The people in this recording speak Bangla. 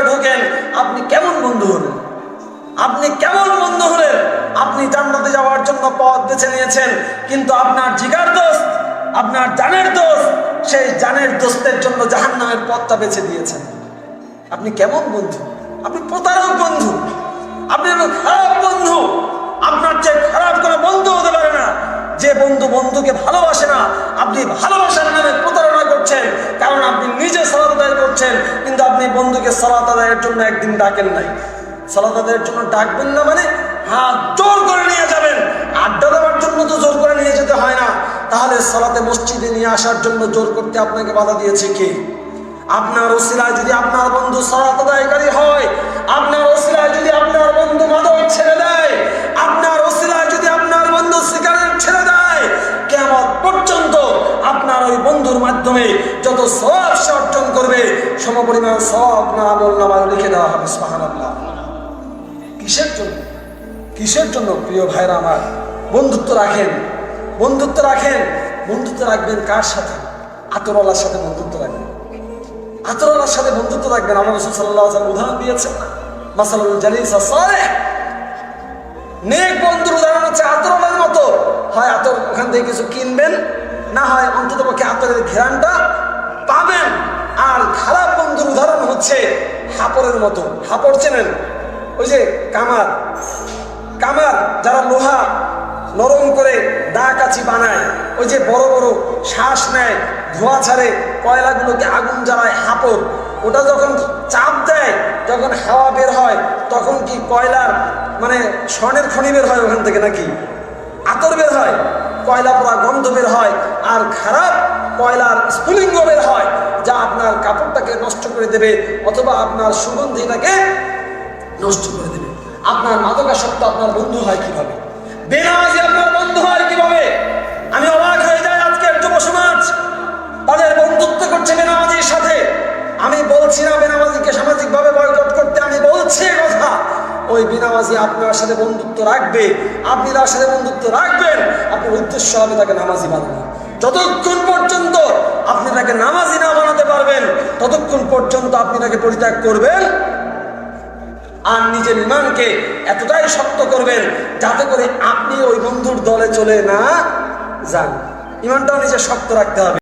ভিতরে ঢোকেন, আপনি কেমন বন্ধু হলেন? আপনি কেমন বন্ধু হলেন? আপনি জান্নাতে যাওয়ার জন্য পথ বেছে নিয়েছেন, কিন্তু আপনার জিগার দোষ আপনার জানের দোষ সেই জানের দোস্তের জন্য জাহান নামের পথটা বেছে দিয়েছেন। আপনি কেমন বন্ধু? আপনি প্রতারক বন্ধু। আপনি খারাপ বন্ধু। আপনার চেয়ে খারাপ কোনো বন্ধু হতে পারে না। যে বন্ধু বন্ধুকে ভালোবাসে না, আপনি ভালোবাসার নামে প্রতারণা করছেন, কারণ আপনি নিজে সরদায় করছেন, কিন্তু বন্ধুকে সালাত আদায়ের জন্য একদিন ডাকেন নাই। সালাত আদায়ের জন্য ডাকবেন না মানে হাত জোর করে নিয়ে যাবেন। আড্ডা দেওয়ার জন্য তো জোর করে নিয়ে যেতে হয় না। তাহলে সালাতে মসজিদে নিয়ে আসার জন্য জোর করতে আপনাকে বাধা দিয়েছে কে? আপনার ওসিলায় যদি আপনার বন্ধু সালাত বন্ধুর মাধ্যমে যত সব সে অর্জন করবে, সমপরিমাণ সব না আমল নামায় লিখে দেওয়া হবে, সুবহানাল্লাহ। কিসের জন্য? কিসের জন্য, প্রিয় ভাইরা আমার? বন্ধুত্ব রাখেন। বন্ধুত্ব রাখেন। বন্ধুত্ব রাখবেন কার সাথে? আতরওয়ালার সাথে বন্ধুত্ব রাখবেন। আতরওয়ালার সাথে বন্ধুত্ব রাখবেন। আমার রসুল সাল্লাহ উদাহরণ দিয়েছেন। না জালিসা নেক বন্ধুর উদাহরণ হচ্ছে আতরওয়ালার মতো। হয় আতর, ওখান থেকে কিছু কিনবেন না হয় অন্তত পক্ষে আতরের ঘেরানটা পাবেন। আর খারাপ বন্ধুর উদাহরণ হচ্ছে হাপড়ের মতো। হাপড় চেনেন? ওই যে কামার। কামার, যারা লোহা নরম করে দা কাছি বানায়, ওই যে বড় বড় শ্বাস নেয়, ধোঁয়া ছাড়ে কয়লাগুলোকে আগুন জ্বালায় হাঁপড়। ওটা যখন চাপ দেয়, যখন হাওয়া বের হয়, তখন কি কয়লার মানে স্বর্ণের খনি বের হয় ওখান থেকে নাকি? আতর বের হয়? কয়লা পোড়া গন্ধ বের হয় আর খারাপ কয়লার স্ফুলিঙ্গ বের হয়, যা আপনার কাপড়টাকে নষ্ট করে দেবে অথবা আপনার সুগন্ধিটাকে নষ্ট করে দেবে। আপনার মাদকাসক্ত আপনার বন্ধু হয় কীভাবে? বেনামাজি আপনার বন্ধু হয় কীভাবে? ওই বেনামাজি আপনার সাথে বন্ধুত্ব রাখবে, আপনি তার সাথে বন্ধুত্ব রাখবেন, আপনার উদ্দেশ্য হবে তাকে নামাজি বানানো। যতক্ষণ পর্যন্ত আপনি তাকে নামাজি না বানাতে পারবেন, ততক্ষণ পর্যন্ত আপনি তাকে পরিত্যাগ করবেন আর নিজের ইমানকে এতটাই শক্ত করবেন যাতে করে আপনি ওই বন্ধুর দলে চলে না যান। ইমানটাও নিজে শক্ত রাখতে হবে।